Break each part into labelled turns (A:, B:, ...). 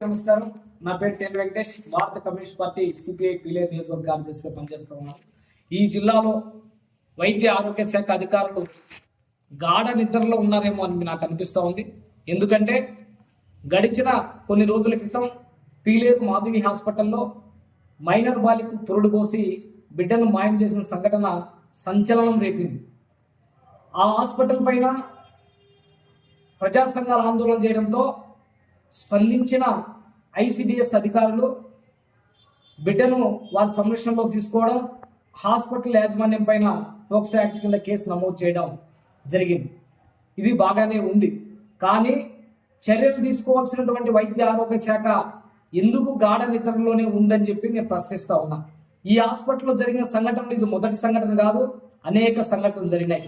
A: నమస్కారం. నా పేరు టెన్ వెంకటేష్. భారత కమ్యూనిస్ట్ పార్టీ సిపిఐ పిలేర్ నియోజకవర్గ కార్యదర్శిగా పనిచేస్తూ ఉన్నాను. ఈ జిల్లాలో వైద్య ఆరోగ్య శాఖ అధికారులు గాఢ నిద్రలో ఉన్నారేమో అని నాకు అనిపిస్తూ ఉంది. ఎందుకంటే గడిచిన కొన్ని రోజుల క్రితం పీలేరు మాధవి హాస్పిటల్లో మైనర్ బాలికు పురుడు పోసి బిడ్డను మాయం చేసిన సంఘటన సంచలనం రేపింది. ఆ హాస్పిటల్ పైన ప్రజా సంఘాలు ఆందోళన చేయడంతో స్పందించిన ఐసిడిఎస్ అధికారులు బిడ్డను వారి సంరక్షణలో తీసుకోవడం హాస్పిటల్ యాజమాన్యం పైన పోక్సో యాక్ట్ కింద కేసు నమోదు చేయడం జరిగింది. ఇది బాగానే ఉంది. కానీ చర్యలు తీసుకోవాల్సినటువంటి వైద్య ఆరోగ్య శాఖ ఎందుకు గాఢ నిద్రలోనే ఉందని చెప్పి నేను ప్రశ్నిస్తా ఉన్నా. ఈ హాస్పిటల్లో జరిగిన సంఘటనలు ఇది మొదటి సంఘటన కాదు అనేక సంఘటనలు జరిగినాయి.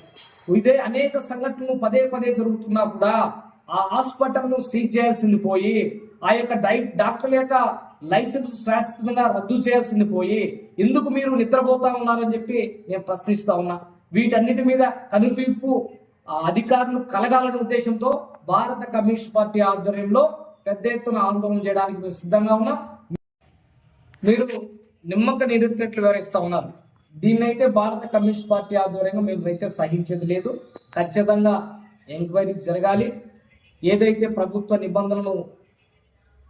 A: ఇదే అనేక సంఘటనలు పదే పదే జరుగుతున్నా కూడా ఆ హాస్పిటల్ను సీజ్ చేయాల్సింది పోయి ఆ యొక్క డై డాక్టర్ల యొక్క లైసెన్స్ శాశ్వతంగా రద్దు చేయాల్సింది పోయి ఎందుకు మీరు నిద్రపోతా ఉన్నారని చెప్పి నేను ప్రశ్నిస్తా ఉన్నా. వీటన్నిటి మీద కనుపింపు ఆ అధికారులు కలగాలనే ఉద్దేశంతో భారత కమ్యూనిస్ట్ పార్టీ ఆధ్వర్యంలో పెద్ద ఎత్తున ఆందోళన చేయడానికి మేము సిద్ధంగా ఉన్నాం. మీరు నిమ్మక నిరుత్తినట్లు వివరిస్తా ఉన్నారు. దీన్నైతే భారత కమ్యూనిస్ట్ పార్టీ ఆధ్వర్యంగా మేము అయితే సహించేది లేదు. ఖచ్చితంగా ఎంక్వైరీ జరగాలి. ఏదైతే ప్రభుత్వ నిబంధనలు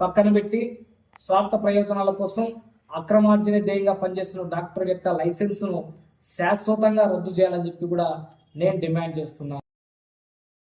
A: పక్కన పెట్టి స్వార్థ ప్రయోజనాల కోసం అక్రమార్జన ధ్యేయంగా పనిచేస్తున్న డాక్టర్ యొక్క లైసెన్స్ను శాశ్వతంగా రద్దు చేయాలని చెప్పి కూడా నేను డిమాండ్ చేస్తున్నాను.